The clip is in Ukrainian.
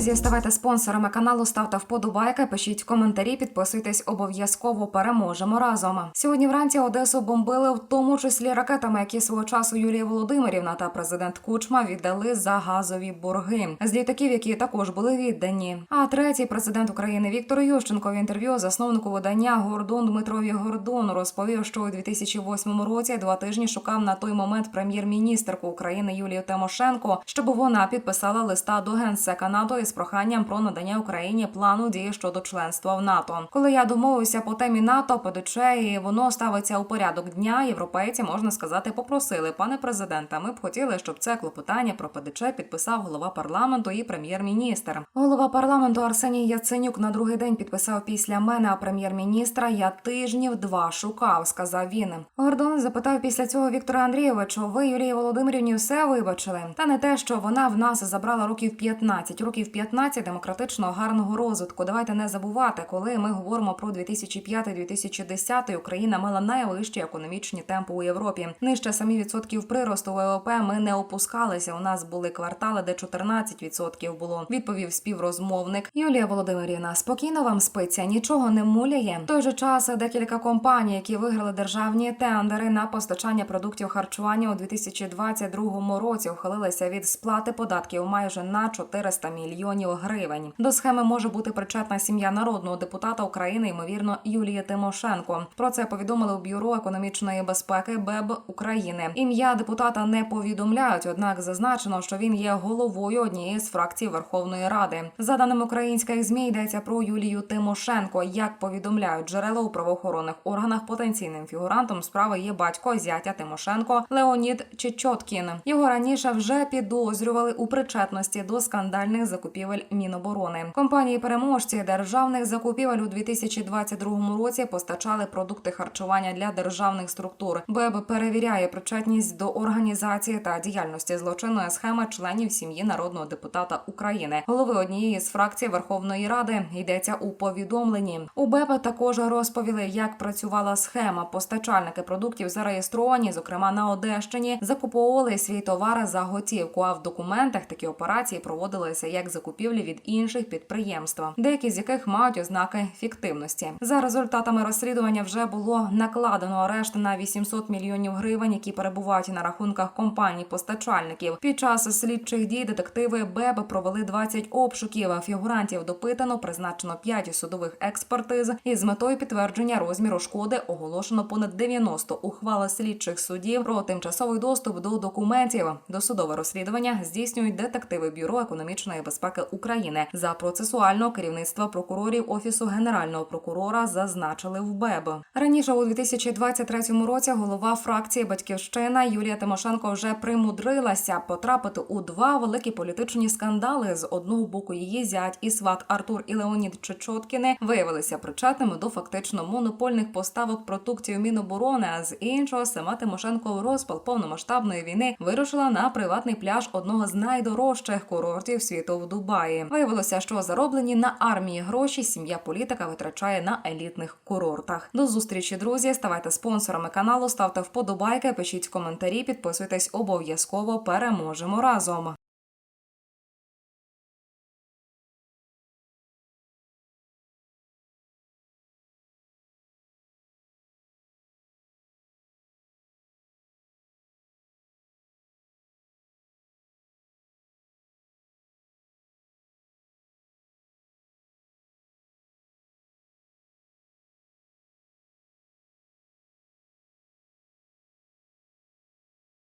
Друзі, ставайте спонсорами каналу, ставте вподобайки, пишіть коментарі, підписуйтесь обов'язково. Переможемо разом. Сьогодні вранці Одесу бомбили, в тому числі ракетами, які свого часу Юлія Володимирівна та президент Кучма віддали за газові борги з літаків, які також були віддані. А третій президент України Віктор Ющенко в інтерв'ю засновнику видання Гордон Дмитрові Гордон розповів, що у 2008 році два тижні шукав на той момент прем'єр-міністерку України Юлію Тимошенко, щоб вона підписала листа до генсека НАТО із проханням про надання Україні плану дії щодо членства в НАТО. Коли я домовився по темі НАТО, ПДЧ, і воно ставиться у порядок дня. Європейці можна сказати, попросили, пане президенте. Ми б хотіли, щоб це клопотання про ПДЧ підписав голова парламенту і прем'єр-міністр. Голова парламенту Арсеній Яценюк на другий день підписав після мене, а прем'єр-міністра я тижнів два шукав, сказав він. Гордон запитав після цього Віктора Андрійовича, ви Юлії Володимирівні все вибачили. Та не те, що вона в нас забрала років 15, років 15 демократичного гарного розвитку. Давайте не забувати, коли ми говоримо про 2005-2010, Україна мала найвищі економічні темпи у Європі. Нижче самі відсотків приросту ВВП ми не опускалися. У нас були квартали, де 14% було. Відповів співрозмовник Юлія Володимирівна. Спокійно вам спиться, нічого не муляє. В той же час декілька компаній, які виграли державні тендери на постачання продуктів харчування у 2022 році, ухилилися від сплати податків майже на 400 мільйонів гривень. До схеми може бути причетна сім'я народного депутата України, ймовірно, Юлії Тимошенко. Про це повідомили у бюро економічної безпеки БЕБ України. Ім'я депутата не повідомляють, однак зазначено, що він є головою однієї з фракцій Верховної Ради. За даними українських змі йдеться про Юлію Тимошенко. Як повідомляють джерела у правоохоронних органах, потенційним фігурантом справи є батько зятя Тимошенко Леонід Чечоткін. Його раніше вже підозрювали у причетності до скандальних закупівель Міноборони. Компанії переможці державних закупівель у 2022 році постачали продукти харчування для державних структур. БЕБ перевіряє причетність до організації та діяльності злочинної схеми членів сім'ї народного депутата України, голови однієї з фракцій Верховної Ради. Йдеться у повідомленні. У БЕБ також розповіли, як працювала схема. Постачальники продуктів зареєстровані, зокрема на Одещині, закуповували свій товар за готівку. А в документах такі операції проводилися як закупівлі від інших підприємств, деякі з яких мають ознаки фіктивності. За результатами розслідування вже було накладено арешт на 800 мільйонів гривень, які перебувають на рахунках компаній постачальників. Під час слідчих дій детективи БЕБ провели 20 обшуків. Фігурантів допитано, призначено 5 судових експертиз. І з метою підтвердження розміру шкоди оголошено понад 90 ухвал слідчих судів про тимчасовий доступ до документів. Досудове розслідування здійснюють детективи бюро економічної безпеки України за процесуального керівництва прокурорів офісу генерального прокурора. Зазначили в БЕБ. Раніше у 2023 році голова фракції Батьківщина Юлія Тимошенко вже примудрилася потрапити у два великі політичні скандали. З одного боку її зять і сват Артур і Леонід Чечоткіни виявилися причетними до фактично монопольних поставок продуктів Міноборони. А з іншого сама Тимошенко у розпал повномасштабної війни вирушила на приватний пляж одного з найдорожчих курортів світу в Дубаї. Виявилося, що зароблені на армії гроші сім'я політика витрачає на елітних курортах. До зустрічі, друзі. Ставайте спонсорами каналу, ставте вподобайки, пишіть коментарі, підписуйтесь обов'язково. Переможемо разом.